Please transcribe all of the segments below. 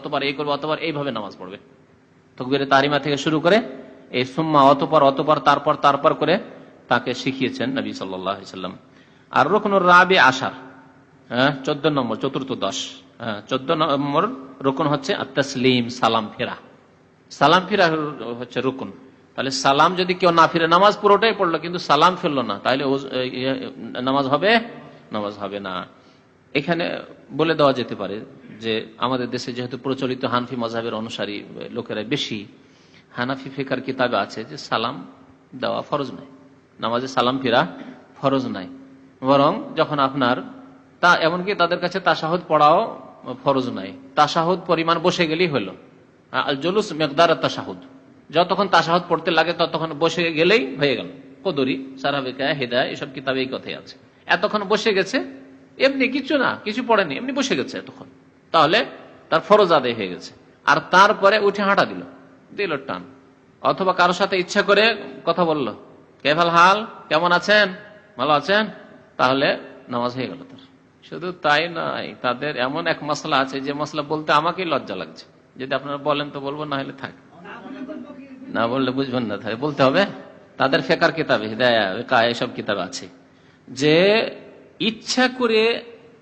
অতবার এই করবে, অতবার এইভাবে নামাজ পড়বে। তারিমা থেকে শুরু করে এই সুম্মা অতপর অতপর, তারপর তারপর করে তাকে শিখিয়েছেন নবী সাল্লাম। আর আসার হ্যাঁ চোদ্দ নম্বর, চতুর্থ দশ হ্যাঁ চোদ্দ নম্বর হচ্ছে তসলিম সালাম ফেরা। সালাম ফিরা হচ্ছে রুকুন। তাহলে সালাম যদি কেউ না ফিরে, নামাজ পুরোটাই পড়ল, কিন্তু সালাম ফিরলো না, তাহলে নামাজ হবে নামাজ হবে না। এখানে বলে দেওয়া যেতে পারে যে আমাদের দেশে যেহেতু প্রচলিত হানফি মজাহের অনুসারী লোকেরা বেশি, হানাফি ফেকার কিতাবে আছে যে সালাম দেওয়া ফরজ নাই নামাজে সালাম ফিরা ফরজ নাই বরং যখন আপনার তা, এমনকি তাদের কাছে তাসাহুদ পড়াও ফরজ নাই তাসাহুদ পরিমাণ বসে গেলেই হলো। জলুস মেকদার তাসাহুদ যতক্ষণ তাসাহুদ পড়তে লাগে ততক্ষণ বসে গেলেই হয়ে গেল। কদরি, সারাবিকা, হেদায়, এসব কিতাবে এই কথাই আছে। এতক্ষণ বসে গেছে, এমনি কিছু না, কিছু পড়েনি, এমনি বসে গেছে এতক্ষণ। তাহলে তার ফরজ আদায় হয়ে গেছে। আর তারপরে উঠে হাঁটা দিল দিল টান। অথবা কারোর সাথে ইচ্ছা করে কথা বলল কেভাল হাল? কেমন আছেন? ভালো আছেন? তাহলে নামাজ হয়ে গেল তার। শুধু তাই নয়, তাদের এমন এক মশলা আছে, যে মশলা বলতে আমাকেই লজ্জা লাগছে। যদি আপনারা বলেন তো বলব, না হলে থাক। না বললে বুঝবেন না তাহলে বলতে হবে, তাদের ফেকার কিতাবে, হৃদয়া এসব কিতাব আছে। যে ইচ্ছা করে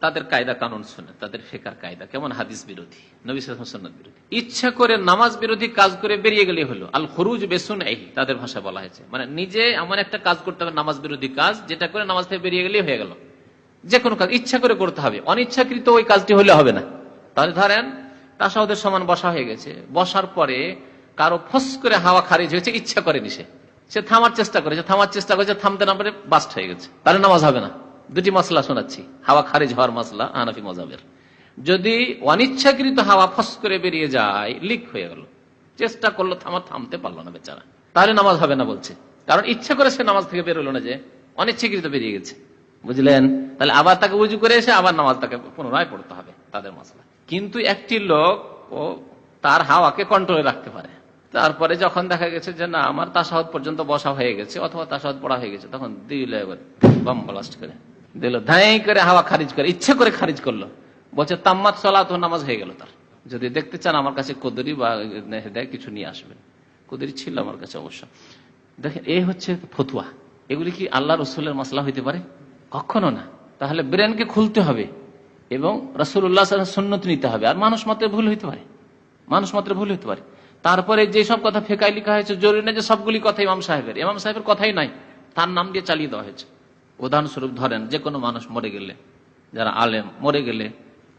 তাদের কায়দা কানুন শুনে তাদের ফেকার কায়দা, কেমন হাদিস বিরোধী, নবী সন্ন্যত বিরোধী। ইচ্ছা করে নামাজ বিরোধী কাজ করে বেরিয়ে গেলে হলো। আল খরুজ বেসুন এই তাদের ভাষা বলা হয়েছে। মানে নিজে এমন একটা কাজ করতে হবে, নামাজ বিরোধী কাজ, যেটা করে নামাজ থেকে বেরিয়ে গেলেই হয়ে গেল। যে কোনো কাজ, ইচ্ছা করে করতে হবে। অনিচ্ছাকৃত ওই কাজটি হলে হবে না। তাহলে ধরেন তাসাউদের সমান বসা হয়ে গেছে। বসার পরে কারও ফস করে হাওয়া খারিজ হয়েছে, ইচ্ছা করেনি সে। সে থামার চেষ্টা করেছে, থামার চেষ্টা করেছে, থামতে না পারে বাস্ট হয়ে গেছে। তাহলে নামাজ হবে না। দুটি মশলা শোনাচ্ছি। হাওয়া খারিজ হওয়ার মশলা হানাফি মজাবের। যদি অনিচ্ছাকৃত হাওয়া ফস করে বেরিয়ে যায়, লিক হয়ে গেল। চেষ্টা করল থামার থামতে পারল না বেচারা। তাহলে নামাজ হবে না বলছে। কারণ ইচ্ছা করে সে নামাজ থেকে বেরোলো না যে, অনিচ্ছাকৃত বেরিয়ে গেছে। বুঝলেন? তাহলে আবার তাকে উজু করে এসে আবার নামাজ তাকে পুনরায় পড়তে হবে, তাদের মশলা কিন্তু একটি লোক, ও তার হাওয়াকে কন্ট্রোলে রাখতে পারে। তারপরে যখন দেখা গেছে যে, না, আমার তাসাহত পর্যন্ত বসা হয়ে গেছে, অথবা তাসাহত পড়া হয়ে গেছে, তখন দিল এবার বম ব্লাস্ট করে। দিল ধাই করে হাওয়া খারিজ করে, ইচ্ছে করে খারিজ করল। বলছে, তাম্মাত সলাত নামাজ হয়ে গেল তার। যদি দেখতে চান আমার কাছে কদরি বা হেদায় কিছু নিয়ে আসবেন। কদরি ছিল আমার কাছে অবশ্য। দেখেন এই হচ্ছে ফতুয়া। এগুলি কি আল্লাহ রসুলের মশলা হইতে পারে? কখনো না। তাহলে ব্রেনকে খুলতে হবে এবং রসুল্লাহ সন্ন্যত নিতে হবে। আর মানুষ মাত্রে ভুল হইতে পারে। মানুষ মাত্রে ভুল হইতে পারে। তারপরে যে সব কথা ফেকাই লেখা হয়েছে, জরুরি না যে সবগুলি কথা ইমাম সাহেবের। ইমাম সাহেবের কথাই নাই। তার নাম দিয়ে চালিয়ে দেওয়া হয়েছে। উদাহরণস্বরূপ ধরেন, যে কোনো মানুষ মরে গেলে, যারা আলেম, মরে গেলে,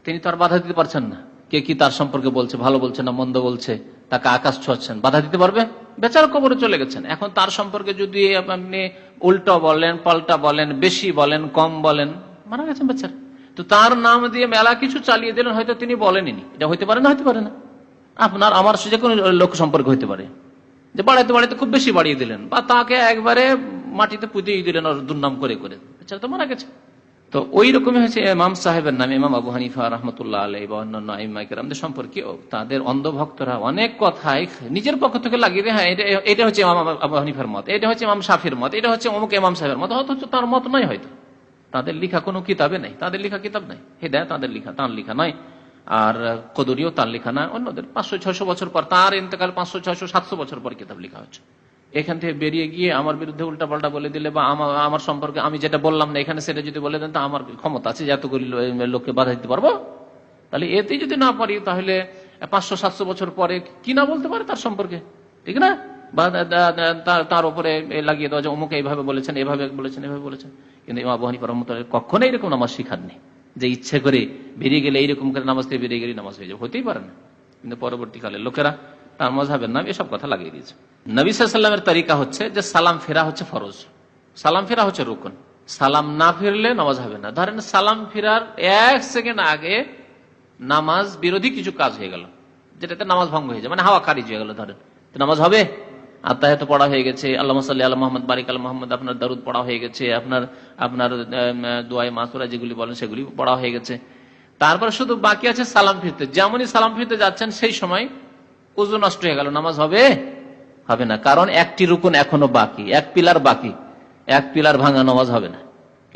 তিনি তো আর বাধা দিতে পারছেন না। কে কি তার সম্পর্কে বলছে, ভালো বলছে না মন্দ বলছে, তাকে আকাশ ছোঁয়াচ্ছেন, বাধা দিতে পারবে? বেচার কবরে চলে গেছেন। এখন তার সম্পর্কে যদি আপনি উল্টো বলেন, পাল্টা বলেন, বেশি বলেন, কম বলেন, মারা গেছেন বেচার। তো তার নাম দিয়ে মেলা কিছু চালিয়ে দিলেন, হয়তো তিনি বলেননি এটা হইতে পারে না হইতে পারে না। আপনার, আমার যে কোনো লোক সম্পর্ক হইতে পারে। যে বাড়াইতে বাড়াইতে খুব বেশি বাড়িয়ে দিলেন। বা তাকে একবারে মাটিতে পুঁতিয়ে দিলেন ওর দুর্নাম করে করে। তো মারা গেছে। তো ওই রকমই হয়েছে ইমাম সাহেবের নামে, ইমাম আবু হানিফা রহমতুল্লাহ আলাই বা অন্যান্য ইমাইকেরামদের সম্পর্কে তাদের অন্ধভক্তরা অনেক কথাই নিজের পক্ষ থেকে লাগিয়ে দেয় হ্যাঁ এটা- এটা হচ্ছে ইমাম আবু হানিফার মত, এটা হচ্ছে ইমাম শাফির মত, এটা হচ্ছে অমুক ইমাম সাহেবের মত, অথচ তার মত নয় হয়তো। তাদের লিখা কোনো কিতাবে নেই, তাদের লিখা কিতাব নাই। হেদায় তাদের লিখা, তার লিখা নয়। আর কদরিও তার লেখা না অন্যদের পাঁচশো, ছয়শো বছর পর, তার ইন্তকাল পাঁচশো, ছয়শো, সাতশো বছর পর কিতাব লেখা হচ্ছে এখান থেকে বেরিয়ে গিয়ে আমার বিরুদ্ধে উল্টা পাল্টা বলে দিলে বা আমার সম্পর্কে আমি যেটা বললাম না, এখানে সেটা যদি বলে দেন, তা আমার ক্ষমতা আছে, যে এতগুলি লো- লোককে বাধা দিতে পারব। তাহলে এতেই যদি না পারি, তাহলে পাঁচশো, সাতশো বছর পরে কি না বলতে পারে তার সম্পর্কে? ঠিক না? বা তার- উপরে লাগিয়ে দেওয়া যে অমুক এইভাবে বলেছেন, এভাবে বলেছেন এভাবে বলেছেন। কিন্তু ইমা বহানি রহমতুল্লাহ কখনো এরকম নামাজ শিখাননি যে ইচ্ছে করে বেরিয়ে গেলে এইরকম করে নামাজ থেকে বেরিয়ে গেলে নামাজ হয়ে যাবে। হতেই পারে না। কিন্তু পরবর্তীকালে লোকেরা তার মজাবের নাম এসব কথা লাগিয়ে দিয়েছে। নবী তারিকা হচ্ছে যে সালাম ফেরা হচ্ছে ফরজ। সালাম ফেরা হচ্ছে রুকন। সালাম না ফিরলে নামাজ হবে না। ধরেন সালাম ফেরার এক সেকেন্ড আগে নামাজ বিরোধী কিছু কাজ হয়ে গেল, যেটাতে নামাজ ভঙ্গ হয়ে যায় মানে হাওয়া খারিজ হয়ে গেল ধরেন। তো নামাজ হবে? আত্মাহত পড়া হয়ে গেছে আল্লাহ সাল্লি আল্লাহ মোহাম্মদ, বারিক আল মোহাম্মদ, আপনার দারুদ পড়া হয়ে গেছে, আপনার আপনার দোয়াই মাসুরা যেগুলি বলেন সেগুলি পড়া হয়ে গেছে। তারপর শুধু বাকি আছে সালাম ফিরতে। যেমনই সালাম ফিরতে যাচ্ছেন, সেই সময় উজু নষ্ট হয়ে গেল, নামাজ হবে? হবে না। কারণ একটি রুকুন এখনও বাকি, এক পিলার বাকি, এক পিলার ভাঙা নামাজ হবে না।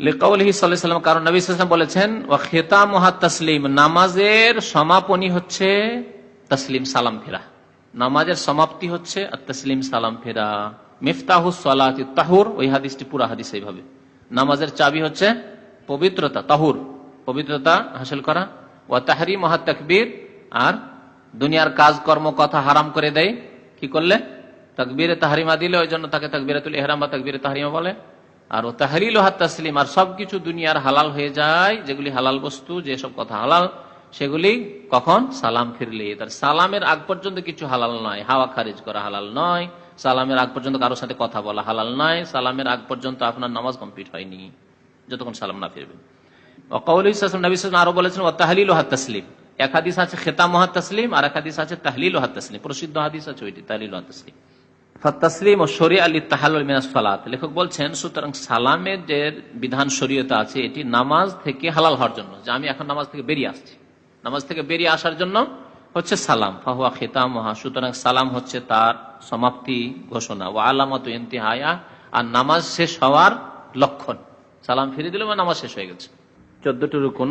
লেকাউলহি সাল্লাম, কারণ নবী বলেছেন ও খেতা মহাত তসলিম নামাজের সমাপনী হচ্ছে তসলিম সালাম ফেরা। নামাজের সমাপ্তি হচ্ছে তসলিম সালাম ফেরা। মিফতাহুস সালাতি তাহুর, ওই হাদিসটি পুরা হাদিস নামাজের চাবি হচ্ছে পবিত্রতা, তাহুর, পবিত্রতা হাসিল করা। ও তাহারি মহা আর দুনিয়ার কাজকর্ম কথা হারাম করে দেয়, কি করলে? তকবীরে তাহারিমা দিলে ওই জন্য তাকে তকবিরাতুল এহরাম বা তকবীরে তাহারিমা বলে। আর ও তাহরিল হাত তাসলিম, আর সবকিছু দুনিয়ার হালাল হয়ে যায়, যেগুলি হালাল বস্তু যেসব কথা হালাল, সেগুলি কখন? সালাম ফিরলে। তার সালামের আগ পর্যন্ত কিছু হালাল নয়। হাওয়া খারিজ করা হালাল নয়। সালামের আগ পর্যন্ত কারোর সাথে কথা বলা হালাল নয়। সালামের আগ পর্যন্ত আপনার নামাজ কমপ্লিট হয়নি। যতক্ষণ সালাম না ফিরবে। আরও বলেছেন ও তাহলিল হাত তাসলিম। এক হাদিস আছে খেতাম হাত তাসলিম, আর এক হাদিস আছে তাহলিল হাত তাসলিম। প্রসিদ্ধ হাদিস আছে ওইটি, তাহলিল হাত তাসলিম। তসলিম ও শরিয়া আলী তাহালুল মিনাস সালাত। লেখক বলছেন, সুতরাং সালামের যে বিধান শরীয়তা আছে এটি নামাজ থেকে হালাল হওয়ার জন্য, যে আমি এখন নামাজ থেকে বেরিয়ে আসছি। নামাজ থেকে বেরিয়ে আসার জন্য হচ্ছে সালাম। ফাহুয়া খেতাম মহা সুতরাং সালাম হচ্ছে তার সমাপ্তি ঘোষণা। ও আলামত ইন্তিহায়া, আর নামাজ শেষ হওয়ার লক্ষণ। সালাম ফিরে দিলে নামাজ শেষ হয়ে গেছে? চোদ্দটি রুকুন।